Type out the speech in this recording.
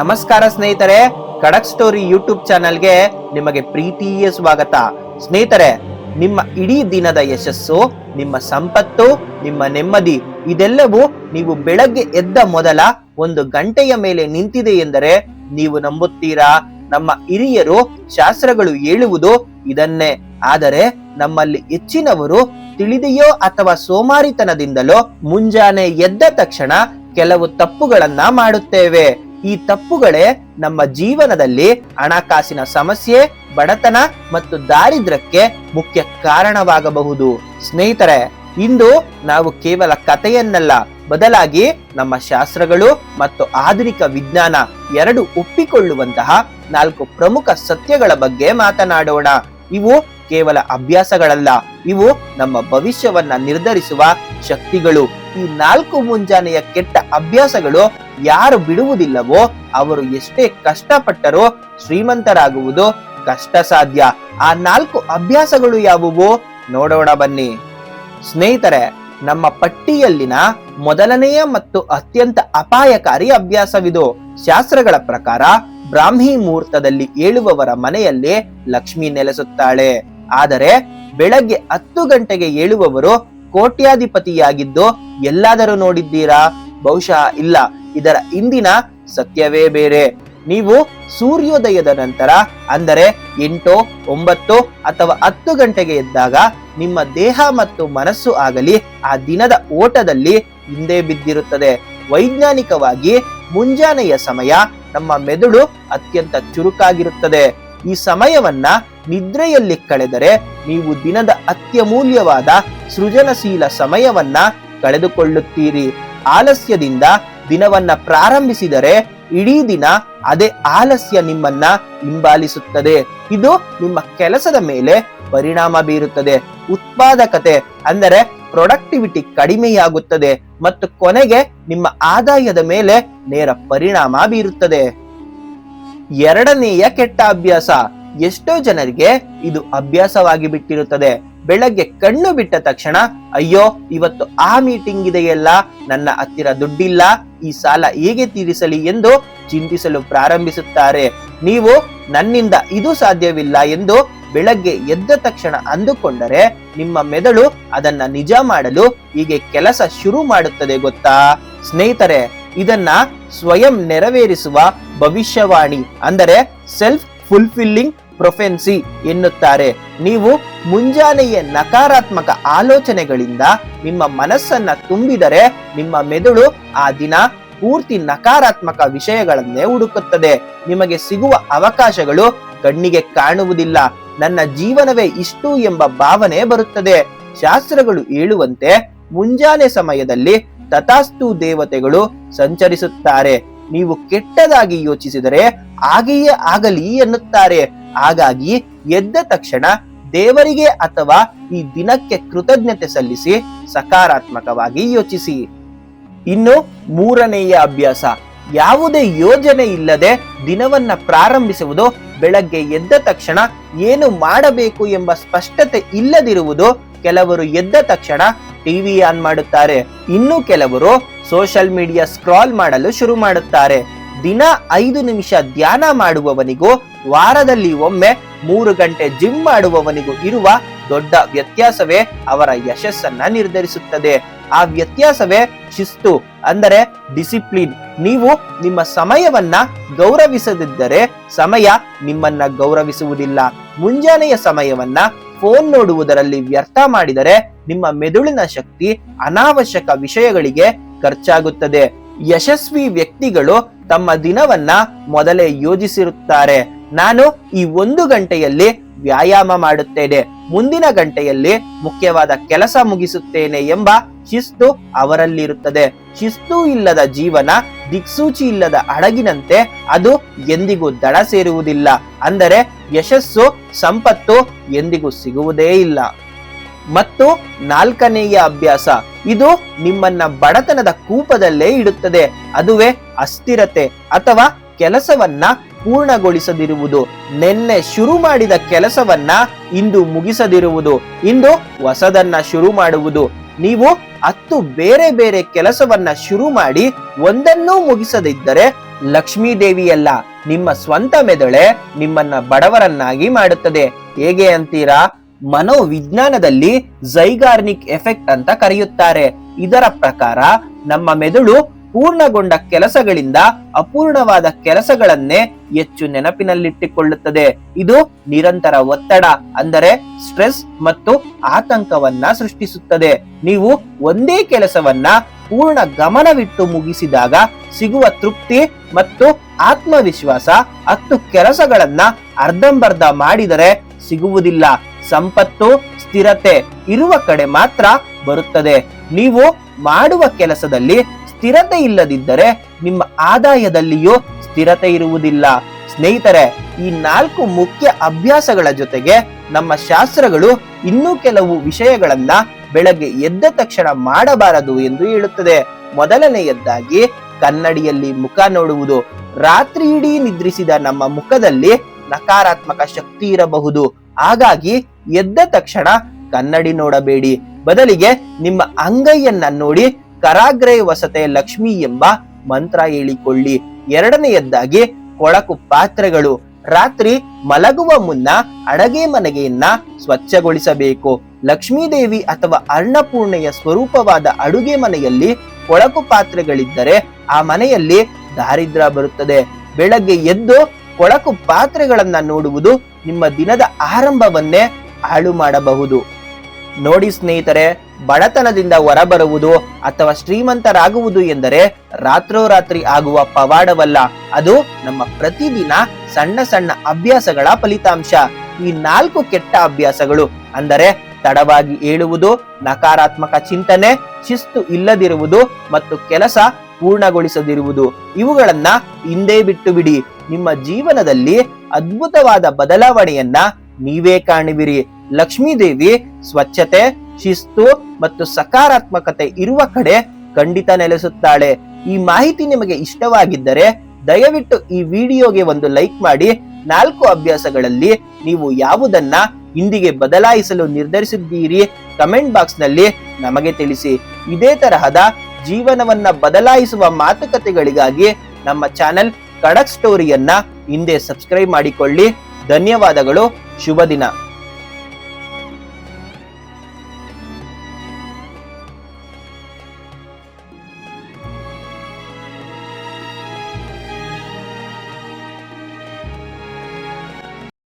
ನಮಸ್ಕಾರ ಸ್ನೇಹಿತರೆ, ಖಡಕ್ ಸ್ಟೋರಿ ಯೂಟ್ಯೂಬ್ ಚಾನೆಲ್ಗೆ ನಿಮಗೆ ಪ್ರೀತಿಯ ಸ್ವಾಗತ. ಸ್ನೇಹಿತರೆ, ನಿಮ್ಮ ಇಡೀ ದಿನದ ಯಶಸ್ಸು, ನಿಮ್ಮ ಸಂಪತ್ತು, ನಿಮ್ಮ ನೆಮ್ಮದಿ, ಇದೆಲ್ಲವೂ ನೀವು ಬೆಳಗ್ಗೆ ಎದ್ದ ಮೊದಲ ಒಂದು ಗಂಟೆಯ ಮೇಲೆ ನಿಂತಿದೆ ಎಂದರೆ ನೀವು ನಂಬುತ್ತೀರಾ? ನಮ್ಮ ಹಿರಿಯರು ಶಾಸ್ತ್ರಗಳು ಹೇಳುವುದು ಇದನ್ನೇ. ಆದರೆ ನಮ್ಮಲ್ಲಿ ಹೆಚ್ಚಿನವರು ತಿಳಿದೆಯೋ ಅಥವಾ ಸೋಮಾರಿತನದಿಂದಲೋ ಮುಂಜಾನೆ ಎದ್ದ ತಕ್ಷಣ ಕೆಲವು ತಪ್ಪುಗಳನ್ನ ಮಾಡುತ್ತೇವೆ. ಈ ತಪ್ಪುಗಳೇ ನಮ್ಮ ಜೀವನದಲ್ಲಿ ಹಣಕಾಸಿನ ಸಮಸ್ಯೆ, ಬಡತನ ಮತ್ತು ದಾರಿದ್ರ್ಯಕ್ಕೆ ಮುಖ್ಯ ಕಾರಣವಾಗಬಹುದು. ಸ್ನೇಹಿತರೆ, ಇಂದು ನಾವು ಕೇವಲ ಕಥೆಯನ್ನಲ್ಲ, ಬದಲಾಗಿ ನಮ್ಮ ಶಾಸ್ತ್ರಗಳು ಮತ್ತು ಆಧುನಿಕ ವಿಜ್ಞಾನ ಎರಡು ಒಪ್ಪಿಕೊಳ್ಳುವಂತಹ ನಾಲ್ಕು ಪ್ರಮುಖ ಸತ್ಯಗಳ ಬಗ್ಗೆ ಮಾತನಾಡೋಣ. ಇವು ಕೇವಲ ಅಭ್ಯಾಸಗಳಲ್ಲ, ಇವು ನಮ್ಮ ಭವಿಷ್ಯವನ್ನ ನಿರ್ಧರಿಸುವ ಶಕ್ತಿಗಳು. ಈ ನಾಲ್ಕು ಮುಂಜಾನೆಯ ಕೆಟ್ಟ ಅಭ್ಯಾಸಗಳು ಯಾರು ಬಿಡುವುದಿಲ್ಲವೋ, ಅವರು ಎಷ್ಟೇ ಕಷ್ಟಪಟ್ಟರೂ ಶ್ರೀಮಂತರಾಗುವುದು ಕಷ್ಟ ಸಾಧ್ಯ ಆ ನಾಲ್ಕು ಅಭ್ಯಾಸಗಳು ಯಾವುವು? ನೋಡೋಣ ಬನ್ನಿ. ಸ್ನೇಹಿತರೆ, ನಮ್ಮ ಪಟ್ಟಿಯಲ್ಲಿನ ಮೊದಲನೆಯ ಮತ್ತು ಅತ್ಯಂತ ಅಪಾಯಕಾರಿ ಅಭ್ಯಾಸವಿದು. ಶಾಸ್ತ್ರಗಳ ಪ್ರಕಾರ ಬ್ರಾಹ್ಮಿ ಮುಹೂರ್ತದಲ್ಲಿ ಏಳುವವರ ಮನೆಯಲ್ಲಿ ಲಕ್ಷ್ಮಿ ನೆಲೆಸುತ್ತಾಳೆ. ಆದರೆ ಬೆಳಗ್ಗೆ ಹತ್ತು ಗಂಟೆಗೆ ಏಳುವವರು ಕೋಟ್ಯಾಧಿಪತಿಯಾಗಿದ್ದು ಎಲ್ಲಾದರೂ ನೋಡಿದ್ದೀರಾ? ಬಹುಶಃ ಇಲ್ಲ. ಇದರ ಇಂದಿನ ಸತ್ಯವೇ ಬೇರೆ. ನೀವು ಸೂರ್ಯೋದಯದ ನಂತರ, ಅಂದರೆ ಎಂಟು, ಒಂಬತ್ತು ಅಥವಾ ಹತ್ತು ಗಂಟೆಗೆ ಎದ್ದಾಗ ನಿಮ್ಮ ದೇಹ ಮತ್ತು ಮನಸ್ಸು ಆಗಲಿ ಆ ದಿನದ ಓಟದಲ್ಲಿ ಹಿಂದೆ ಬಿದ್ದಿರುತ್ತದೆ. ವೈಜ್ಞಾನಿಕವಾಗಿ ಮುಂಜಾನೆಯ ಸಮಯ ನಮ್ಮ ಮೆದುಳು ಅತ್ಯಂತ ಚುರುಕಾಗಿರುತ್ತದೆ. ಈ ಸಮಯವನ್ನ ನಿದ್ರೆಯಲ್ಲಿ ಕಳೆದರೆ ನೀವು ದಿನದ ಅತ್ಯಮೂಲ್ಯವಾದ ಸೃಜನಶೀಲ ಸಮಯವನ್ನ ಕಳೆದುಕೊಳ್ಳುತ್ತೀರಿ. ಆಲಸ್ಯದಿಂದ ದಿನವನ್ನ ಪ್ರಾರಂಭಿಸಿದರೆ ಇಡೀ ದಿನ ಅದೇ ಆಲಸ್ಯ ನಿಮ್ಮನ್ನ ಹಿಂಬಾಲಿಸುತ್ತದೆ. ಇದು ನಿಮ್ಮ ಕೆಲಸದ ಮೇಲೆ ಪರಿಣಾಮ ಬೀರುತ್ತದೆ. ಉತ್ಪಾದಕತೆ ಅಂದರೆ ಪ್ರೊಡಕ್ಟಿವಿಟಿ ಕಡಿಮೆಯಾಗುತ್ತದೆ ಮತ್ತು ಕೊನೆಗೆ ನಿಮ್ಮ ಆದಾಯದ ಮೇಲೆ ನೇರ ಪರಿಣಾಮ ಬೀರುತ್ತದೆ. ಎರಡನೆಯ ಕೆಟ್ಟ ಅಭ್ಯಾಸ. ಎಷ್ಟೋ ಜನರಿಗೆ ಇದು ಅಭ್ಯಾಸವಾಗಿ ಬಿಟ್ಟಿರುತ್ತದೆ. ಬೆಳಗ್ಗೆ ಕಣ್ಣು ಬಿಟ್ಟ ತಕ್ಷಣ, ಅಯ್ಯೋ, ಇವತ್ತು ಆ ಮೀಟಿಂಗ್ ಇದೆಯಲ್ಲ, ನನ್ನ ಹತ್ತಿರ ದುಡ್ಡಿಲ್ಲ, ಈ ಸಾಲ ಹೇಗೆ ತೀರಿಸಲಿ ಎಂದು ಚಿಂತಿಸಲು ಪ್ರಾರಂಭಿಸುತ್ತಾರೆ. ನೀವು, ನನ್ನಿಂದ ಇದು ಸಾಧ್ಯವಿಲ್ಲ ಎಂದು ಬೆಳಗ್ಗೆ ಎದ್ದ ತಕ್ಷಣ ಅಂದುಕೊಂಡರೆ, ನಿಮ್ಮ ಮೆದುಳು ಅದನ್ನ ನಿಜ ಮಾಡಲು ಹೀಗೆ ಕೆಲಸ ಶುರು ಮಾಡುತ್ತದೆ ಗೊತ್ತಾ? ಸ್ನೇಹಿತರೆ ಇದನ್ನ ಸ್ವಯಂ ನೆರವೇರಿಸುವ ಭವಿಷ್ಯವಾಣಿ, ಅಂದರೆ ಸೆಲ್ಫ್ ಫುಲ್ಫಿಲ್ಲಿಂಗ್ ಪ್ರೊಫೆನ್ಸಿ ಎನ್ನುತ್ತಾರೆ. ನೀವು ಮುಂಜಾನೆಯ ನಕಾರಾತ್ಮಕ ಆಲೋಚನೆಗಳಿಂದ ನಿಮ್ಮ ಮನಸ್ಸನ್ನ ತುಂಬಿದರೆ ನಿಮ್ಮ ಮೆದುಳು ಆ ದಿನ ಪೂರ್ತಿ ನಕಾರಾತ್ಮಕ ವಿಷಯಗಳನ್ನೇ ಹುಡುಕುತ್ತದೆ. ನಿಮಗೆ ಸಿಗುವ ಅವಕಾಶಗಳು ಕಣ್ಣಿಗೆ ಕಾಣುವುದಿಲ್ಲ. ನನ್ನ ಜೀವನವೇ ಇಷ್ಟು ಎಂಬ ಭಾವನೆ ಬರುತ್ತದೆ. ಶಾಸ್ತ್ರಗಳು ಹೇಳುವಂತೆ ಮುಂಜಾನೆ ಸಮಯದಲ್ಲಿ ತಥಾಸ್ತು ದೇವತೆಗಳು ಸಂಚರಿಸುತ್ತಾರೆ. ನೀವು ಕೆಟ್ಟದಾಗಿ ಯೋಚಿಸಿದರೆ ಹಾಗೆಯೇ ಆಗಲಿ ಎನ್ನುತ್ತಾರೆ. ಹಾಗಾಗಿ ಎದ್ದ ತಕ್ಷಣ ದೇವರಿಗೆ ಅಥವಾ ಈ ದಿನಕ್ಕೆ ಕೃತಜ್ಞತೆ ಸಲ್ಲಿಸಿ ಸಕಾರಾತ್ಮಕವಾಗಿ ಯೋಚಿಸಿ. ಇನ್ನು ಮೂರನೆಯ ಅಭ್ಯಾಸ, ಯಾವುದೇ ಯೋಜನೆ ಇಲ್ಲದೆ ದಿನವನ್ನ ಪ್ರಾರಂಭಿಸುವುದು, ಬೆಳಗ್ಗೆ ಎದ್ದ ತಕ್ಷಣ ಏನು ಮಾಡಬೇಕು ಎಂಬ ಸ್ಪಷ್ಟತೆ ಇಲ್ಲದಿರುವುದು ಕೆಲವರು ಎದ್ದ ತಕ್ಷಣ ಟಿವಿ ಆನ್ ಮಾಡುತ್ತಾರೆ. ಇನ್ನು ಕೆಲವರು ಸೋಷಿಯಲ್ ಮೀಡಿಯಾ ಸ್ಕ್ರಾಲ್ ಮಾಡಲು ಶುರು ಮಾಡುತ್ತಾರೆ. ದಿನ ಐದು ನಿಮಿಷ ಧ್ಯಾನ ಮಾಡುವವನಿಗೂ ವಾರದಲ್ಲಿ ಒಮ್ಮೆ ಮೂರು ಗಂಟೆ ಜಿಮ್ ಮಾಡುವವನಿಗೂ ಇರುವ ದೊಡ್ಡ ವ್ಯತ್ಯಾಸವೇ ಅವರ ಯಶಸ್ಸನ್ನ ನಿರ್ಧರಿಸುತ್ತದೆ. ಆ ವ್ಯತ್ಯಾಸವೇ ಶಿಸ್ತು, ಅಂದರೆ ಡಿಸಿಪ್ಲಿನ್ ನೀವು ನಿಮ್ಮ ಸಮಯವನ್ನ ಗೌರವಿಸದಿದ್ದರೆ ಸಮಯ ನಿಮ್ಮನ್ನ ಗೌರವಿಸುವುದಿಲ್ಲ. ಮುಂಜಾನೆಯ ಸಮಯವನ್ನ ಫೋನ್ ನೋಡುವುದರಲ್ಲಿ ವ್ಯರ್ಥ ಮಾಡಿದರೆ ನಿಮ್ಮ ಮೆದುಳಿನ ಶಕ್ತಿ ಅನಾವಶ್ಯಕ ವಿಷಯಗಳಿಗೆ ಖರ್ಚಾಗುತ್ತದೆ. ಯಶಸ್ವಿ ವ್ಯಕ್ತಿಗಳು ತಮ್ಮ ದಿನವನ್ನ ಮೊದಲೇ ಯೋಜಿಸಿರುತ್ತಾರೆ. ನಾನು ಈ ಒಂದು ಗಂಟೆಯಲ್ಲಿ ವ್ಯಾಯಾಮ ಮಾಡುತ್ತೇನೆ. ಮುಂದಿನ ಗಂಟೆಯಲ್ಲಿ ಮುಖ್ಯವಾದ ಕೆಲಸ ಮುಗಿಸುತ್ತೇನೆ ಎಂಬ ಶಿಸ್ತು ಅವರಲ್ಲಿರುತ್ತದೆ. ಶಿಸ್ತು ಇಲ್ಲದ ಜೀವನ, ದಿಕ್ಸೂಚಿ ಇಲ್ಲದ ಹಡಗಿನಂತೆ ಅದು ಎಂದಿಗೂ ದಡ ಸೇರುವುದಿಲ್ಲ. ಅಂದರೆ ಯಶಸ್ಸು, ಸಂಪತ್ತು ಎಂದಿಗೂ ಸಿಗುವುದೇ ಇಲ್ಲ. ಮತ್ತು ನಾಲ್ಕನೆಯ ಅಭ್ಯಾಸ, ಇದು ನಿಮ್ಮನ್ನ ಬಡತನದ ಕೂಪದಲ್ಲೇ ಇಡುತ್ತದೆ. ಅದುವೇ ಅಸ್ಥಿರತೆ ಅಥವಾ ಕೆಲಸವನ್ನ ಪೂರ್ಣಗೊಳಿಸದಿರುವುದು. ನಿನ್ನೆ ಶುರು ಮಾಡಿದ ಕೆಲಸವನ್ನ ಇಂದು ಮುಗಿಸದಿರುವುದು. ಇಂದು ಹೊಸದನ್ನ ಶುರು ಮಾಡುವುದು. ನೀವು ಹತ್ತು ಬೇರೆ ಬೇರೆ ಕೆಲಸವನ್ನ ಶುರು ಮಾಡಿ ಒಂದನ್ನೂ ಮುಗಿಸದಿದ್ದರೆ ಲಕ್ಷ್ಮೀ ದೇವಿಯಲ್ಲ ನಿಮ್ಮ ಸ್ವಂತ ಮೆದುಳೆ ನಿಮ್ಮನ್ನ ಬಡವರನ್ನಾಗಿ ಮಾಡುತ್ತದೆ. ಹೇಗೆ ಅಂತೀರಾ? ಮನೋವಿಜ್ಞಾನದಲ್ಲಿ ಝೈಗಾರ್ನಿಕ್ ಎಫೆಕ್ಟ್ ಅಂತ ಕರೆಯುತ್ತಾರೆ. ಇದರ ಪ್ರಕಾರ ನಮ್ಮ ಮೆದುಳು ಪೂರ್ಣಗೊಂಡ ಕೆಲಸಗಳಿಂದ ಅಪೂರ್ಣವಾದ ಕೆಲಸಗಳನ್ನೇ ಹೆಚ್ಚು ನೆನಪಿನಲ್ಲಿಟ್ಟುಕೊಳ್ಳುತ್ತದೆ. ಇದು ನಿರಂತರ ಒತ್ತಡ, ಅಂದರೆ ಸ್ಟ್ರೆಸ್ ಮತ್ತು ಆತಂಕವನ್ನ ಸೃಷ್ಟಿಸುತ್ತದೆ. ನೀವು ಒಂದೇ ಕೆಲಸವನ್ನ ಪೂರ್ಣ ಗಮನವಿಟ್ಟು ಮುಗಿಸಿದಾಗ ಸಿಗುವ ತೃಪ್ತಿ ಮತ್ತು ಆತ್ಮವಿಶ್ವಾಸ ಹತ್ತು ಕೆಲಸಗಳನ್ನ ಅರ್ಧಂಬರ್ಧ ಮಾಡಿದರೆ ಸಿಗುವುದಿಲ್ಲ. ಸಂಪತ್ತು, ಸ್ಥಿರತೆ ಇರುವ ಕಡೆ ಮಾತ್ರ ಬರುತ್ತದೆ. ನೀವು ಮಾಡುವ ಕೆಲಸದಲ್ಲಿ ಸ್ಥಿರತೆ ಇಲ್ಲದಿದ್ದರೆ ನಿಮ್ಮ ಆದಾಯದಲ್ಲಿಯೂ ಸ್ಥಿರತೆ ಇರುವುದಿಲ್ಲ. ಸ್ನೇಹಿತರೆ, ಈ ನಾಲ್ಕು ಮುಖ್ಯ ಅಭ್ಯಾಸಗಳ ಜೊತೆಗೆ ನಮ್ಮ ಶಾಸ್ತ್ರಗಳು ಇನ್ನೂ ಕೆಲವು ವಿಷಯಗಳನ್ನ ಬೆಳಗ್ಗೆ ಎದ್ದ ತಕ್ಷಣ ಮಾಡಬಾರದು ಎಂದು ಹೇಳುತ್ತದೆ. ಮೊದಲನೆಯದ್ದಾಗಿ, ಕನ್ನಡಿಯಲ್ಲಿ ಮುಖ ನೋಡುವುದು. ರಾತ್ರಿ ಇಡೀ ನಿದ್ರಿಸಿದ ನಮ್ಮ ಮುಖದಲ್ಲಿ ನಕಾರಾತ್ಮಕ ಶಕ್ತಿ ಇರಬಹುದು. ಹಾಗಾಗಿ, ಎದ್ದ ತಕ್ಷಣ ಕನ್ನಡಿ ನೋಡಬೇಡಿ. ಬದಲಿಗೆ ನಿಮ್ಮ ಅಂಗೈಯನ್ನ ನೋಡಿ ಕರಾಗ್ರೆ ವಸತೆ ಲಕ್ಷ್ಮಿ ಎಂಬ ಮಂತ್ರ ಹೇಳಿಕೊಳ್ಳಿ. ಎರಡನೆಯದ್ದಾಗಿ ಕೊಳಕು ಪಾತ್ರೆಗಳು. ರಾತ್ರಿ ಮಲಗುವ ಮುನ್ನ ಅಡಗೆ ಮನೆಗೆಯನ್ನ ಸ್ವಚ್ಛಗೊಳಿಸಬೇಕು. ಲಕ್ಷ್ಮೀದೇವಿ ಅಥವಾ ಅನ್ನಪೂರ್ಣೆಯ ಸ್ವರೂಪವಾದ ಅಡುಗೆ ಮನೆಯಲ್ಲಿ ಕೊಳಕು ಪಾತ್ರೆಗಳಿದ್ದರೆ ಆ ಮನೆಯಲ್ಲಿ ದಾರಿದ್ರ ಬರುತ್ತದೆ. ಬೆಳಗ್ಗೆ ಎದ್ದು ಕೊಳಕು ಪಾತ್ರೆಗಳನ್ನ ನೋಡುವುದು ನಿಮ್ಮ ದಿನದ ಆರಂಭವನ್ನೇ ಹಾಳು ಮಾಡಬಹುದು. ನೋಡಿ ಸ್ನೇಹಿತರೆ ಬಡತನದಿಂದ ಹೊರಬರುವುದು ಅಥವಾ ಶ್ರೀಮಂತರಾಗುವುದು ಎಂದರೆ ರಾತ್ರೋರಾತ್ರಿ ಆಗುವ ಪವಾಡವಲ್ಲ. ಅದು ನಮ್ಮ ಪ್ರತಿದಿನ ಸಣ್ಣ ಸಣ್ಣ ಅಭ್ಯಾಸಗಳ ಫಲಿತಾಂಶ. ಈ ನಾಲ್ಕು ಕೆಟ್ಟ ಅಭ್ಯಾಸಗಳು ಅಂದರೆ ತಡವಾಗಿ ಏಳುವುದು, ನಕಾರಾತ್ಮಕ ಚಿಂತನೆ, ಶಿಸ್ತು ಇಲ್ಲದಿರುವುದು ಮತ್ತು ಕೆಲಸ ಪೂರ್ಣಗೊಳಿಸದಿರುವುದು. ಇವುಗಳನ್ನ ಹಿಂದೆ ಬಿಟ್ಟು ಬಿಡಿ ನಿಮ್ಮ ಜೀವನದಲ್ಲಿ ಅದ್ಭುತವಾದ ಬದಲಾವಣೆಯನ್ನ ನೀವೇ ಕಾಣುವಿರಿ. ಲಕ್ಷ್ಮೀದೇವಿ, ಸ್ವಚ್ಛತೆ ಶಿಸ್ತು ಮತ್ತು ಸಕಾರಾತ್ಮಕತೆ ಇರುವ ಕಡೆ ಖಂಡಿತ ನೆಲೆಸುತ್ತಾಳೆ. ಈ ಮಾಹಿತಿ ನಿಮಗೆ ಇಷ್ಟವಾಗಿದ್ದರೆ ದಯವಿಟ್ಟು ಈ ವಿಡಿಯೋಗೆ ಒಂದು ಲೈಕ್ ಮಾಡಿ. ನಾಲ್ಕು ಅಭ್ಯಾಸಗಳಲ್ಲಿ ನೀವು ಯಾವುದನ್ನ ಇಂದಿಗೆ ಬದಲಾಯಿಸಲು ನಿರ್ಧರಿಸಿದ್ದೀರಿ ಕಮೆಂಟ್ ಬಾಕ್ಸ್ನಲ್ಲಿ ನಮಗೆ ತಿಳಿಸಿ. ಇದೇ ತರಹದ ಜೀವನವನ್ನ ಬದಲಾಯಿಸುವ ಮಾತುಕತೆಗಳಿಗಾಗಿ ನಮ್ಮ ಚಾನೆಲ್ ಕಡಕ್ ಸ್ಟೋರಿಯನ್ನ ಹಿಂದೆ ಸಬ್ಸ್ಕ್ರೈಬ್ ಮಾಡಿಕೊಳ್ಳಿ. ಧನ್ಯವಾದಗಳು. ಶುಭ ದಿನ